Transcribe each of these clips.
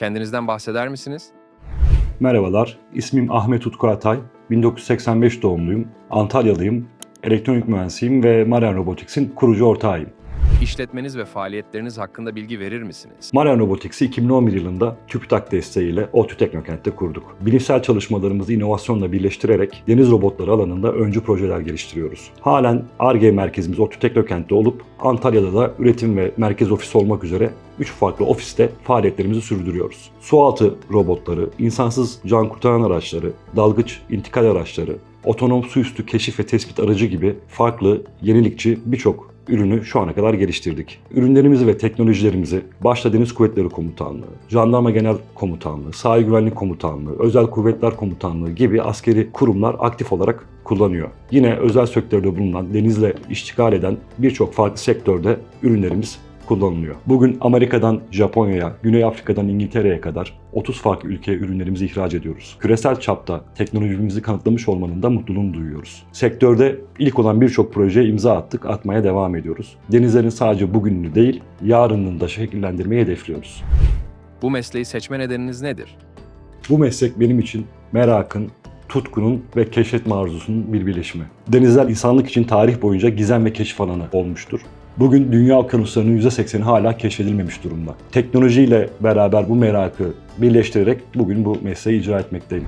Kendinizden bahseder misiniz? Merhabalar, ismim Ahmet Utku Atay. 1985 doğumluyum. Antalyalıyım. Elektronik mühendisiyim ve Marian Robotics'in kurucu ortağıyım. İşletmeniz ve faaliyetleriniz hakkında bilgi verir misiniz? Marian Robotics'i 2011 yılında TÜBİTAK desteğiyle ODTÜ Teknokent'te kurduk. Bilimsel çalışmalarımızı inovasyonla birleştirerek deniz robotları alanında öncü projeler geliştiriyoruz. Halen ARGE merkezimiz ODTÜ Teknokent'te olup Antalya'da da üretim ve merkez ofisi olmak üzere 3 farklı ofiste faaliyetlerimizi sürdürüyoruz. Sualtı robotları, insansız can kurtaran araçları, dalgıç intikal araçları, otonom su üstü keşif ve tespit aracı gibi farklı, yenilikçi birçok ürünü şu ana kadar geliştirdik. Ürünlerimizi ve teknolojilerimizi başta Deniz Kuvvetleri Komutanlığı, Jandarma Genel Komutanlığı, Sahil Güvenlik Komutanlığı, Özel Kuvvetler Komutanlığı gibi askeri kurumlar aktif olarak kullanıyor. Yine özel sektörde bulunan, denizle iştigal eden birçok farklı sektörde ürünlerimiz kullanılıyor. Bugün Amerika'dan Japonya'ya, Güney Afrika'dan İngiltere'ye kadar 30 farklı ülkeye ürünlerimizi ihraç ediyoruz. Küresel çapta teknolojimizi kanıtlamış olmanın da mutluluğunu duyuyoruz. Sektörde ilk olan birçok projeye imza attık, atmaya devam ediyoruz. Denizlerin sadece bugününü değil, yarınını da şekillendirmeyi hedefliyoruz. Bu mesleği seçme nedeniniz nedir? Bu meslek benim için merakın, tutkunun ve keşfetme arzusunun bir birleşimi. Denizler insanlık için tarih boyunca gizem ve keşif alanı olmuştur. Bugün dünya okyanuslarının %80'i hala keşfedilmemiş durumda. Teknolojiyle beraber bu merakı birleştirerek bugün bu mesleği icra etmekteyim.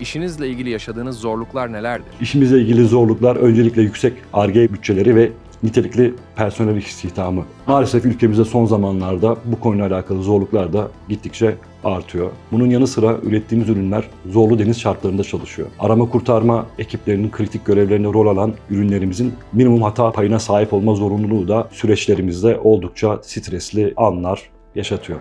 İşinizle ilgili yaşadığınız zorluklar nelerdir? İşimizle ilgili zorluklar öncelikle yüksek ARGE bütçeleri ve nitelikli personel istihdamı. Maalesef ülkemizde son zamanlarda bu konuyla alakalı zorluklar da gittikçe artıyor. Bunun yanı sıra ürettiğimiz ürünler zorlu deniz şartlarında çalışıyor. Arama kurtarma ekiplerinin kritik görevlerinde rol alan ürünlerimizin minimum hata payına sahip olma zorunluluğu da süreçlerimizde oldukça stresli anlar yaşatıyor.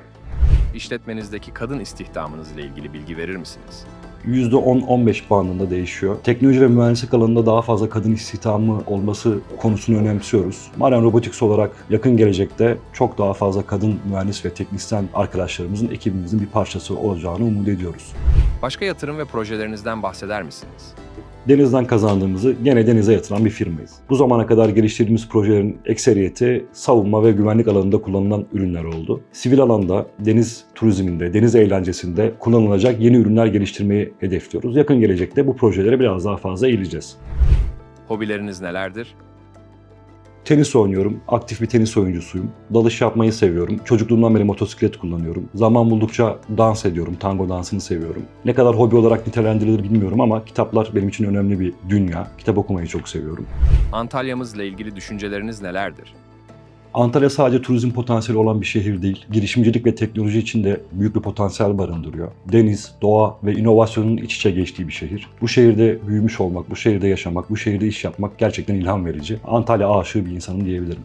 İşletmenizdeki kadın istihdamınız ile ilgili bilgi verir misiniz? %10-15 bandında değişiyor. Teknoloji ve mühendislik alanında daha fazla kadın istihdamı olması konusunu önemsiyoruz. Marian Robotics olarak yakın gelecekte çok daha fazla kadın mühendis ve teknisyen arkadaşlarımızın ekibimizin bir parçası olacağını umut ediyoruz. Başka yatırım ve projelerinizden bahseder misiniz? Denizden kazandığımızı gene denize yatıran bir firmayız. Bu zamana kadar geliştirdiğimiz projelerin ekseriyeti savunma ve güvenlik alanında kullanılan ürünler oldu. Sivil alanda, deniz turizminde, deniz eğlencesinde kullanılacak yeni ürünler geliştirmeyi hedefliyoruz. Yakın gelecekte bu projelere biraz daha fazla eğileceğiz. Hobileriniz nelerdir? Tenis oynuyorum. Aktif bir tenis oyuncusuyum. Dalış yapmayı seviyorum. Çocukluğumdan beri motosiklet kullanıyorum. Zaman buldukça dans ediyorum. Tango dansını seviyorum. Ne kadar hobi olarak nitelendirilir bilmiyorum ama kitaplar benim için önemli bir dünya. Kitap okumayı çok seviyorum. Antalya'mızla ilgili düşünceleriniz nelerdir? Antalya sadece turizm potansiyeli olan bir şehir değil. Girişimcilik ve teknoloji için de büyük bir potansiyel barındırıyor. Deniz, doğa ve inovasyonun iç içe geçtiği bir şehir. Bu şehirde büyümüş olmak, bu şehirde yaşamak, bu şehirde iş yapmak gerçekten ilham verici. Antalya aşığı bir insanım diyebilirim.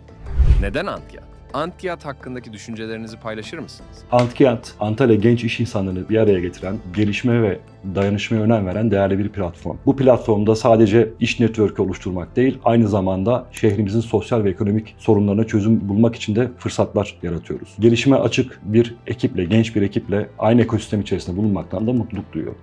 Neden Antiyat? Antiyat hakkındaki düşüncelerinizi paylaşır mısınız? Antkiyat, Antalya genç iş insanlarını bir araya getiren, gelişme ve dayanışmaya önem veren değerli bir platform. Bu platformda sadece iş network'ü oluşturmak değil, aynı zamanda şehrimizin sosyal ve ekonomik sorunlarına çözüm bulmak için de fırsatlar yaratıyoruz. Gelişime açık bir ekiple, genç bir ekiple aynı ekosistem içerisinde bulunmaktan da mutluluk duyuyorum.